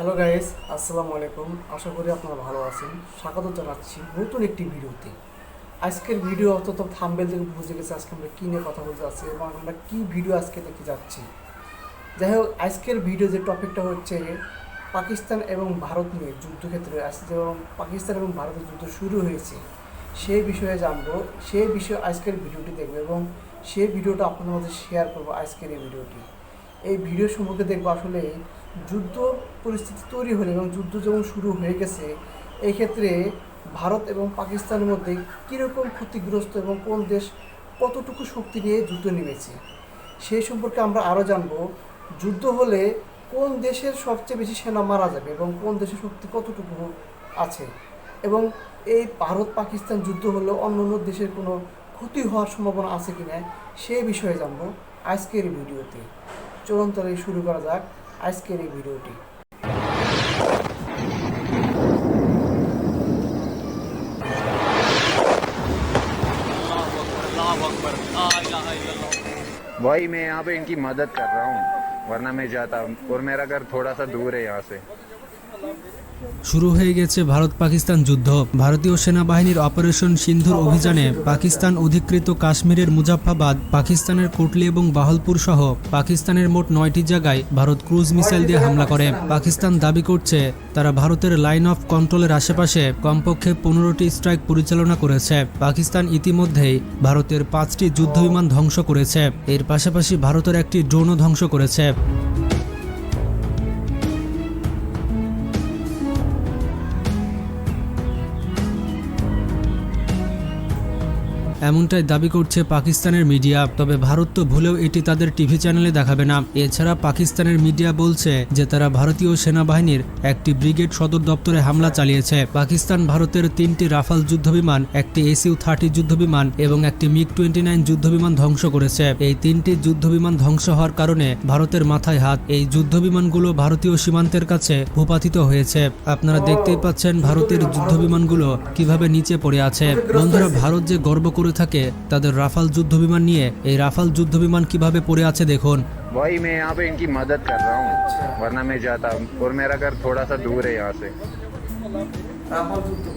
Hello guys আসসালামু আলাইকুম। আশা করি আপনারা ভালো আছেন। স্বাগত জানাচ্ছি নতুন একটি ভিডিওতে। আজকের ভিডিও অন্তত থাম্বেল থেকে বুঝে গেছে আজকে আমরা কী নিয়ে কথা বলতে যাচ্ছি এবং আমরা কী ভিডিও আজকে দেখে যাচ্ছি। যাই হোক, আজকের ভিডিও যে টপিকটা হচ্ছে পাকিস্তান এবং ভারত নিয়ে যুদ্ধক্ষেত্রে আজকে এবং পাকিস্তান এবং ভারতের যুদ্ধ শুরু হয়েছে সেই বিষয়ে জানব। সেই বিষয়ে আজকের ভিডিওটি দেখব এবং সেই ভিডিওটা আপনাদের মধ্যে শেয়ার করব আজকের এই ভিডিওটি। এই ভিডিও সম্পর্কে দেখব আসলে যুদ্ধ পরিস্থিতি তৈরি হলে এবং যুদ্ধ যখন শুরু হয়ে গেছে এক্ষেত্রে ভারত এবং পাকিস্তানের মধ্যে কীরকম ক্ষতিগ্রস্ত এবং কোন দেশ কতটুকু শক্তি নিয়ে যুদ্ধ নেমেছে, সেই সম্পর্কে আমরা আরও জানব। যুদ্ধ হলে কোন দেশের সবচেয়ে বেশি সেনা মারা যাবে এবং কোন দেশের শক্তি কতটুকু আছে? এবং এই ভারত পাকিস্তান যুদ্ধ হলে অন্য অন্য দেশের কোনো ক্ষতি হওয়ার সম্ভাবনা আছে কি না সেই বিষয়ে জানব আজকের ভিডিওতে। চলুন তাহলে শুরু করা যাক। আজকের এই ভিডিওটি भाई मैं यहाँ पे इनकी मदद कर रहा हूँ वरना मैं जाता और मेरा घर थोड़ा सा दूर है यहाँ से শুরু হয়ে গেছে ভারত পাকিস্তান যুদ্ধ। ভারতীয় সেনাবাহিনীর অপারেশন সিন্ধুর অভিযানে পাকিস্তান অধিকৃত কাশ্মীরের মুজাফফাবাদ, পাকিস্তানের কোটলি এবং বাহলপুর সহ পাকিস্তানের মোট নয়টি জায়গায় ভারত ক্রুজ মিসাইল দিয়ে হামলা করে। পাকিস্তান দাবি করছে, তারা ভারতের লাইন অফ কন্ট্রোলের আশেপাশে কমপক্ষে পনেরোটি স্ট্রাইক পরিচালনা করেছে। পাকিস্তান ইতিমধ্যেই ভারতের পাঁচটি যুদ্ধবিমান ধ্বংস করেছে। এর পাশাপাশি ভারতের একটি ড্রোনও ধ্বংস করেছে। এমনটাই দাবি করছে পাকিস্তানের মিডিয়া। তবে ভারত তো ভুলেও এটি তাদের টিভি চ্যানেলে দেখাবে না। এছাড়া পাকিস্তানের মিডিয়া বলছে যে তারা ভারতীয় সেনাবাহিনীর একটি ব্রিগেড সদর দপ্তরে হামলা চালিয়েছে। পাকিস্তান ভারতের তিনটি রাফাল যুদ্ধবিমান, একটি এসইউ থার্টি যুদ্ধবিমান এবং একটি মিগ টোয়েন্টি নাইন যুদ্ধবিমান ধ্বংস করেছে। এই তিনটি যুদ্ধবিমান ধ্বংস হওয়ার কারণে ভারতের মাথায় হাত। এই যুদ্ধবিমানগুলো ভারতীয় সীমান্তের কাছে ভূপাতিত হয়েছে। আপনারা দেখতেই পাচ্ছেন ভারতের যুদ্ধবিমানগুলো কীভাবে নিচে পড়ে আছে। বন্ধুরা, ভারত যে গর্ব করে থাকে তাদের রাফাল যুদ্ধবিমান নিয়ে এই রাফাল যুদ্ধবিমান কিভাবে পড়ে আছে দেখুন भाई मैं यहाँ पे इनकी मदद कर रहा हूँ वरना मैं जाता और मेरा घर थोड़ा सा दूर है यहाँ से রাফাল যুদ্ধ বিমান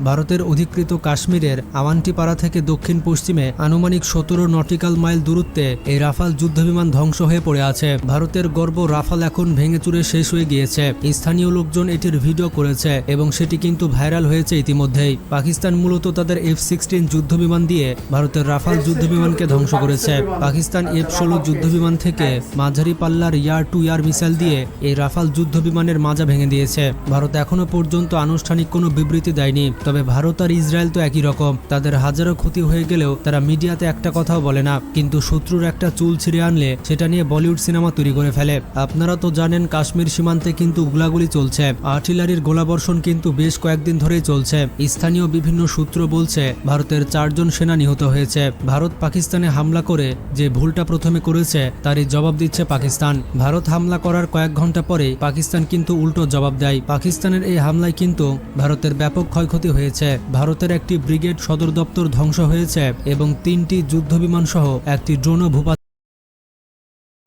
ভারতের অধিকৃত কাশ্মীরের আওয়ান্টিপাড়া থেকে দক্ষিণ পশ্চিমে আনুমানিক সতেরো নটিক্যাল মাইল দূরত্বে এই রাফাল যুদ্ধবিমান ধ্বংস হয়ে পড়ে আছে। ভারতের গর্ব রাফাল এখন ভেঙে চুরে শেষ হয়ে গিয়েছে। স্থানীয় লোকজন এটির ভিডিও করেছে এবং সেটি কিন্তু ভাইরাল হয়েছে ইতিমধ্যেই। পাকিস্তান মূলত তাদের এফ সিক্সটিন যুদ্ধবিমান দিয়ে ভারতের রাফাল যুদ্ধবিমানকে ধ্বংস করেছে। পাকিস্তান এফ ষোলো যুদ্ধবিমান থেকে মাঝারি পাল্লার ইয়ার টু ইয়ার মিসাইল দিয়ে এই রাফাল যুদ্ধবিমানের মাজা ভেঙে দিয়েছে। ভারত এখনও পর্যন্ত আনুষ্ঠানিক কোনো বিবৃতি দেয়নি। তবে ভারত আর ইসরায়েল তো একই রকম। তাদের হাজারো ক্ষতি হয়ে গেলেও তারা মিডিয়াতে একটা কথাও বলে না। কিন্তু শত্রুর একটা চুল ছিঁড়ে আনলে সেটা নিয়ে বলিউড সিনেমা তৈরি করে ফেলে। আপনারা তো জানেন, কাশ্মীর সীমান্তে কিন্তু গোলাগুলি চলছে। আর্টিলারির গোলাবর্ষণ কিন্তু বেশ কয়েকদিন ধরেই চলছে। স্থানীয় বিভিন্ন সূত্র বলছে, ভারতের চারজন সেনা নিহত হয়েছে। ভারত পাকিস্তানে হামলা করে যে ভুলটা প্রথমে করেছে, তারই জবাব দিচ্ছে পাকিস্তান। ভারত হামলা করার কয়েক ঘণ্টা পরে পাকিস্তান কিন্তু উল্টো জবাব দেয়। পাকিস্তানের এই হামলায় কিন্তু ভারতের ব্যাপক ক্ষয়ক্ষতি হয়েছে। ভারতের একটি ব্রিগেড সদর দপ্তর ধ্বংস হয়েছে এবং তিনটি যুদ্ধ বিমান সহ একটি ড্রোনও ভূপা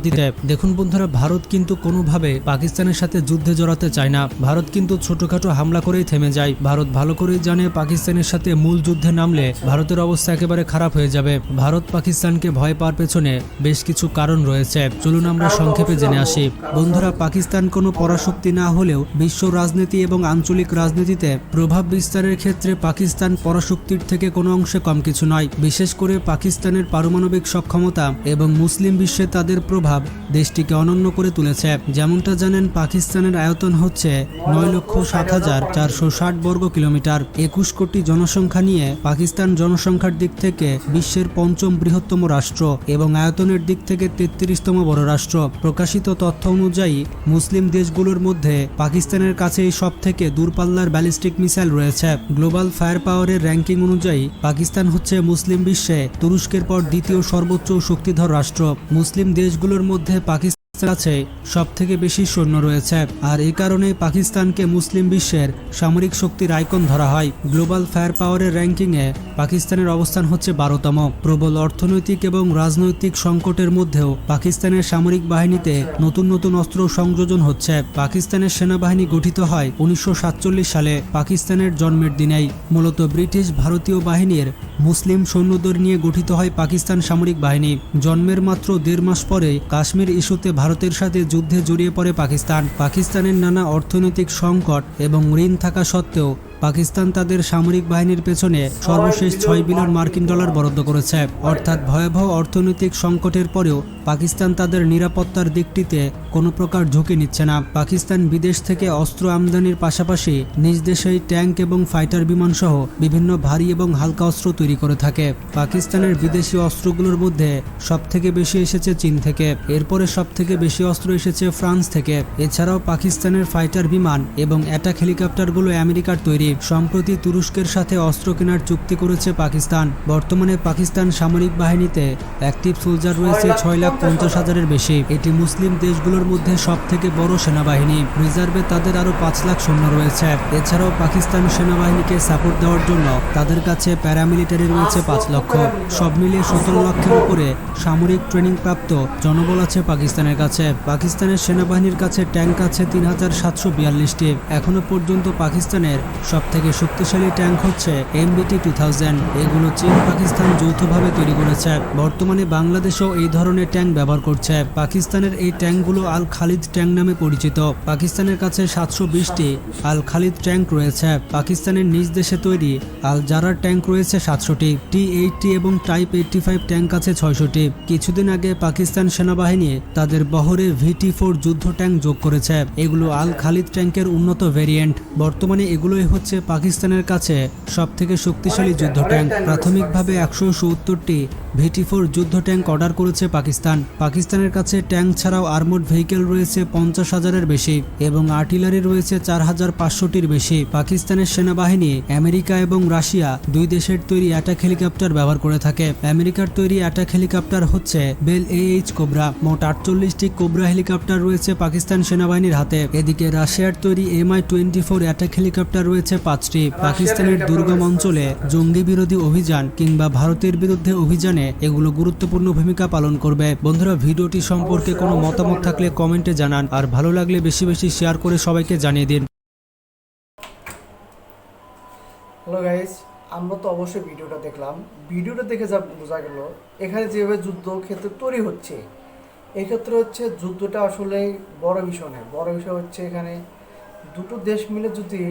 দিতে। দেখুন বন্ধুরা ভারত কিন্তু কোনোভাবে পাকিস্তানের সাথে যুদ্ধে জড়াতে চায় না। ভারত কিন্তু ছোটখাটো হামলা করেই থেমে যায়। ভারত ভালো করেই জানে পাকিস্তানের সাথে মূল যুদ্ধে নামলে ভারতের অবস্থা একেবারে খারাপ হয়ে যাবে। ভারত পাকিস্তানকে ভয় পাওয়ার পেছনে বেশ কিছু কারণ রয়েছে। চলুন আমরা সংক্ষেপে জেনে আসি। বন্ধুরা পাকিস্তান কোনো পরাশক্তি না হলেও বিশ্ব রাজনীতি এবং আঞ্চলিক রাজনীতিতে প্রভাব বিস্তারের ক্ষেত্রে পাকিস্তান পরাশক্তির থেকে কোনো অংশে কম কিছু নয়। বিশেষ করে পাকিস্তানের পারমাণবিক সক্ষমতা এবং মুসলিম বিশ্বে তাদের প্রভাব দেশটিকে অনন্য করে তুলেছে। যেমনটা জানেন, পাকিস্তানের আয়তন হচ্ছে নয় লক্ষ সাত হাজার চারশো ষাট বর্গ কিলোমিটার। একুশ কোটি জনসংখ্যা নিয়ে পাকিস্তান জনসংখ্যার দিক থেকে বিশ্বের পঞ্চম বৃহত্তম রাষ্ট্র এবং আয়তনের দিক থেকে তেত্রিশতম বড় রাষ্ট্র। প্রকাশিত তথ্য অনুযায়ী, মুসলিম দেশগুলোর মধ্যে পাকিস্তানের কাছেই সব থেকে দূরপাল্লার ব্যালিস্টিক মিসাইল রয়েছে। গ্লোবাল ফায়ার পাওয়ারের র্যাঙ্কিং অনুযায়ী, পাকিস্তান হচ্ছে মুসলিম বিশ্বে তুরস্কের পর দ্বিতীয় সর্বোচ্চ শক্তিধর রাষ্ট্র। মুসলিম দেশগুলোর মধ্যে পাকিস্তান কাছে সব থেকে বেশি সৈন্য রয়েছে। আর এই কারণে পাকিস্তানকে মুসলিম বিশ্বের সামরিক শক্তির আইকন ধরা হয়। গ্লোবাল ফায়ার পাওয়ারের র্যাঙ্কিংয়ে পাকিস্তানের অবস্থান হচ্ছে বারোতম। প্রবল অর্থনৈতিক এবং রাজনৈতিক সংকটের মধ্যেও পাকিস্তানের সামরিক বাহিনীতে নতুন নতুন অস্ত্র সংযোজন হচ্ছে। পাকিস্তানের সেনাবাহিনী গঠিত হয় উনিশশো সাতচল্লিশ সালে পাকিস্তানের জন্মের দিনেই। মূলত ব্রিটিশ ভারতীয় বাহিনীর মুসলিম সৈন্যদের নিয়ে গঠিত হয় পাকিস্তান সামরিক বাহিনী। জন্মের মাত্র দেড় মাস পরে কাশ্মীর ইস্যুতে ভারতের সাথে যুদ্ধে জড়িয়ে পড়ে পাকিস্তান। পাকিস্তানের নানা অর্থনৈতিক সংকট এবং ঋণ থাকা সত্ত্বেও পাকিস্তান তাদের সামরিক বাহিনীর পেছনে সর্বশেষ ছয় বিলিয়ন মার্কিন ডলার বরাদ্দ করেছে। অর্থাৎ ভয়াবহ অর্থনৈতিক সংকটের পরেও পাকিস্তান তাদের নিরাপত্তার দিকটিতে কোনো প্রকার ঝুঁকি নিচ্ছে না। পাকিস্তান বিদেশ থেকে অস্ত্র আমদানির পাশাপাশি নিজ দেশেই ট্যাঙ্ক এবং ফাইটার বিমান সহ বিভিন্ন ভারী এবং হালকা অস্ত্র তৈরি করে থাকে। পাকিস্তানের বিদেশি অস্ত্রগুলোর মধ্যে সব থেকে বেশি এসেছে চীন থেকে। এরপরে সব থেকে বেশি অস্ত্র এসেছে ফ্রান্স থেকে। এছাড়াও পাকিস্তানের ফাইটার বিমান এবং অ্যাটাক হেলিকপ্টারগুলো আমেরিকার তৈরি। সম্প্রতি তুরস্কের সাথে অস্ত্র কেনার চুক্তি করেছে পাকিস্তান। বর্তমানে পাকিস্তান সামরিক বাহিনীতে অ্যাক্টিভ সোলজার রয়েছে ছয় লাখ পঞ্চাশ হাজারের বেশি। এটি মুসলিম দেশগুলোর মধ্যে সব থেকে বড় সেনাবাহিনী। রিজার্ভে তাদের আরও পাঁচ লাখ সৈন্য রয়েছে। এছাড়াও পাকিস্তান সেনাবাহিনীকে সাপোর্ট দেওয়ার জন্য তাদের কাছে প্যারামিলিটারি রয়েছে পাঁচ লক্ষ। সব মিলিয়ে সতেরো লক্ষের উপরে সামরিক ট্রেনিং প্রাপ্ত জনবল আছে পাকিস্তানের কাছে। পাকিস্তানের সেনাবাহিনীর কাছে ট্যাঙ্ক আছে তিন হাজার সাতশো বিয়াল্লিশটি। এখনও পর্যন্ত পাকিস্তানের সব থেকে শক্তিশালী ট্যাঙ্ক হচ্ছে এমবিটি টু থাউজেন্ড। এগুলো চীন পাকিস্তান যৌথভাবে তৈরি করেছে। বর্তমানে বাংলাদেশও এই ধরনের ট্যাঙ্ক ব্যবহার করছে। পাকিস্তানের এই ট্যাঙ্কগুলো আল খালিদ ট্যাঙ্ক নামে পরিচিত। পাকিস্তানের কাছে সাতশো বিশটি আল খালিদ ট্যাঙ্ক রয়েছে। পাকিস্তানের নিজ দেশে তৈরি আল জারার ট্যাঙ্ক রয়েছে সাতশোটি। টি এইটটি এবং টাইপ এইটটি ফাইভ ট্যাঙ্ক আছে ছয়শটি। কিছুদিন আগে পাকিস্তান সেনাবাহিনী তাদের বহরে ভিটি ফোর যুদ্ধ ট্যাঙ্ক যোগ করেছে। এগুলো আল খালিদ ট্যাঙ্কের উন্নত ভেরিয়েন্ট। বর্তমানে এগুলোই হচ্ছে পাকিস্তানের কাছে সব থেকে শক্তিশালী যুদ্ধ ট্যাঙ্ক। প্রাথমিকভাবে একশো সত্তরটি ভিটি ফোর যুদ্ধ ট্যাঙ্ক অর্ডার করেছে পাকিস্তান। পাকিস্তানের কাছে ট্যাঙ্ক ছাড়াও আর্মোড ভেহিকেল রয়েছে পঞ্চাশ হাজারের বেশি এবং আর্টিলারি রয়েছে চার হাজার পাঁচশোটির বেশি। পাকিস্তানের সেনাবাহিনী আমেরিকা এবং রাশিয়া দুই দেশের তৈরি অ্যাটাক হেলিকপ্টার ব্যবহার করে থাকে। আমেরিকার তৈরি অ্যাটাক হেলিকপ্টার হচ্ছে বেল এইচ কোবরা। মোট আটচল্লিশটি কোবরা হেলিকপ্টার রয়েছে পাকিস্তান সেনাবাহিনীর হাতে। এদিকে রাশিয়ার তৈরি MI twenty four attack helicopter রয়েছে পাঁচটি। পাকিস্তানের দুর্গম অঞ্চলে জঙ্গি বিরোধী অভিযান কিংবা ভারতের বিরুদ্ধে অভিযানে এগুলো গুরুত্বপূর্ণ ভূমিকা পালন করবে। বন্ধুরা ভিডিওটি সম্পর্কে কোনো মতামত থাকলে কমেন্টে জানান আর ভালো লাগলে বেশি বেশি শেয়ার করে সবাইকে জানিয়ে দিন। হ্যালো গাইস, আমরা তো অবশ্যই ভিডিওটা দেখলাম। ভিডিওটা দেখে যা বোঝা গেল, এখানে যেভাবে যুদ্ধ ক্ষেত্রে তৈরি হচ্ছে, এক্ষেত্রে হচ্ছে যুদ্ধটা আসলে বড় বিষয় নয়। বড় বিষয় হচ্ছে এখানে দুটো দেশ মিলে যদি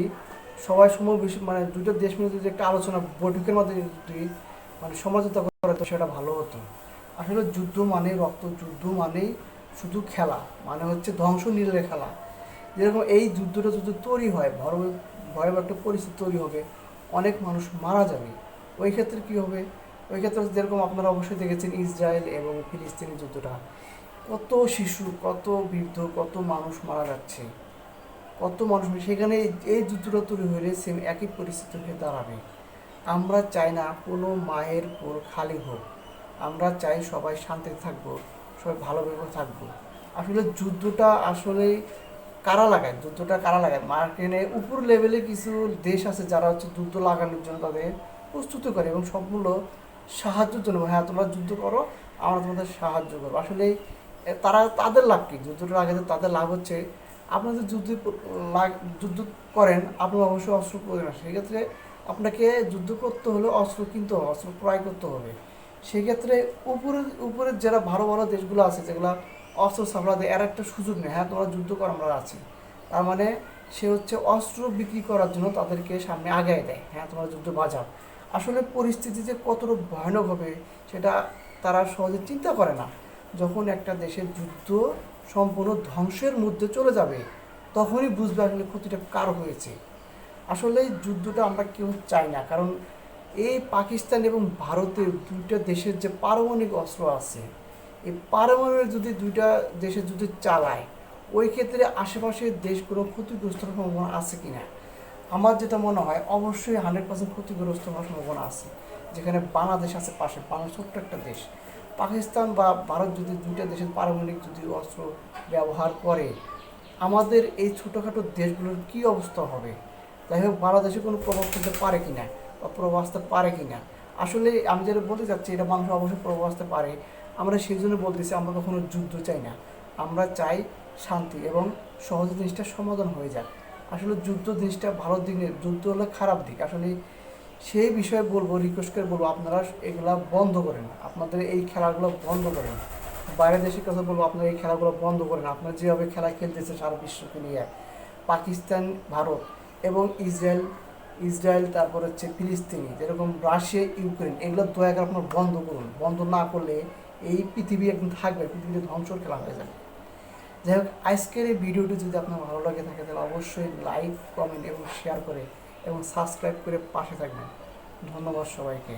সবাই সময় বেশি মানে দুটো দেশ মিলে যদি একটা আলোচনা, বৈঠকের মাধ্যমে যদি মানে সমঝোতা করে তো সেটা ভালো হতো। আসলে যুদ্ধ মানে রক্ত, যুদ্ধ মানেই শুধু খেলা মানে হচ্ছে ধ্বংস নীলের খেলা। যেরকম এই যুদ্ধটা যদি তৈরি হয় বড় ভয়াবহ একটা পরিস্থিতি তৈরি হবে, অনেক মানুষ মারা যাবে। ওই ক্ষেত্রে কী হবে? ওই ক্ষেত্রে যেরকম আপনারা অবশ্যই দেখেছেন ইসরায়েল এবং ফিলিস্তিনি যুদ্ধটা। কত শিশু, কত বৃদ্ধ, কত মানুষ মারা যাচ্ছে। কত মানুষ সেখানে এই- যুদ্ধটা তৈরি হলে সেম একই পরিস্থিতি হয়ে দাঁড়াবে। আমরা চাই না কোনো মায়ের কোল খালি হোক। আমরা চাই সবাই শান্তিতে থাকব। সবাই ভালোভাবে থাকব। আসলে যুদ্ধটা আসলে কারা লাগায়? যুদ্ধটা কারা লাগায়? মার্কেটে উপর লেভেলে কিছু দেশ আছে যারা হচ্ছে যুদ্ধ লাগানোর জন্য তাদের প্রস্তুত করে এবং সবগুলো সাহায্যের জন্য। হ্যাঁ তোমরা যুদ্ধ করো, আমরা তোমাদের সাহায্য করব। আসলে তারা, তাদের লাভ কি? যুদ্ধটা আগে তাদের লাভ হচ্ছে। আপনাদের যুদ্ধ লাগ- যুদ্ধ করেন আপনি অবশ্যই অস্ত্র প্রয়োজন সেক্ষেত্রে আপনাকে যুদ্ধ করতে হলে অস্ত্র কিনতে হবে, অস্ত্র ক্রয় করতে হবে। সেক্ষেত্রে উপরে উপরের যারা ভালো ভালো দেশগুলো আছে, যেগুলো অস্ত্র সাপ্লাই দেয় এর একটা সুযোগ নেই। হ্যাঁ তোমরা যুদ্ধ কর, আমরা আছি। তার মানে সে হচ্ছে অস্ত্র বিক্রি করার জন্য তাদেরকে সামনে আগায় দেয়। হ্যাঁ তোমরা যুদ্ধ বাজাও। আসলে পরিস্থিতি যে কতটা ভয়ানক হবে, সেটা তারা সহজে চিন্তা করে না। যখন একটা দেশের যুদ্ধ সম্পূর্ণ ধ্বংসের মধ্যে চলে যাবে, তখনই বুঝবে আসলে ক্ষতিটা কার হয়েছে। আসলে যুদ্ধটা আমরা কেউ চাই না, কারণ এই পাকিস্তান এবং ভারতের দুইটা দেশের যে পারমাণবিক অস্ত্র আছে, এই পারমাণবিক যদি দুইটা দেশের যদি চালায়, ওই ক্ষেত্রে আশেপাশের দেশগুলো ক্ষতিগ্রস্ত সম্ভাবনা আছে কি না আমার যেটা মনে হয়, অবশ্যই হান্ড্রেড পার্সেন্ট ক্ষতিগ্রস্ত হওয়ার সম্ভাবনা আছে। যেখানে বাংলাদেশ আছে পাশে, বাংলাদেশ ছোট্ট একটা দেশ। পাকিস্তান বা ভারত যদি দুইটা দেশের পারমাণবিক যদি অস্ত্র ব্যবহার করে, আমাদের এই ছোটোখাটো দেশগুলোর কি অবস্থা হবে? যাই হোক বাংলাদেশে কোনো প্রভাব ফেলতে পারে কি না প্রভাব আসতে পারে কি না আসলে আমি যেটা বলতে চাচ্ছি, এটা মানুষ অবশ্যই প্রভাব আসতে পারে। আমরা সেই জন্য বলতেছি, আমরা কখনো যুদ্ধ চাই না। আমরা চাই শান্তি এবং সহজে জিনিসটা সমাধান হয়ে যাক। আসলে যুদ্ধ জিনিসটা ভালো দিনের যুদ্ধ হলে খারাপ দিক। আসলে সেই বিষয়ে বলব রিকোয়েস্ট করে বলব, আপনারা এগুলা বন্ধ করেন। আপনাদের এই খেলাগুলো বন্ধ করেন। বাইরের দেশের কথা বলব, আপনারা এই খেলাগুলো বন্ধ করেন। আপনারা যেভাবে খেলা খেলতেছে সারা বিশ্বকে নিয়ে পাকিস্তান, ভারত এবং ইসরায়েল ইসরায়েল, তারপর হচ্ছে ফিলিস্তিনি, যেরকম রাশিয়া, ইউক্রেন, এগুলো দয়া করে আপনার বন্ধ করুন। বন্ধ না করলে এই পৃথিবী একদিন থাকবে পৃথিবীতে ধ্বংসর খেলা হয়ে যাবে। যাই হোক, আজকের এই ভিডিওটি যদি আপনার ভালো লাগে থাকে, তাহলে অবশ্যই লাইক, কমেন্ট এবং শেয়ার করে এবং সাবস্ক্রাইব করে পাশে থাকবেন। ধন্যবাদ সবাইকে।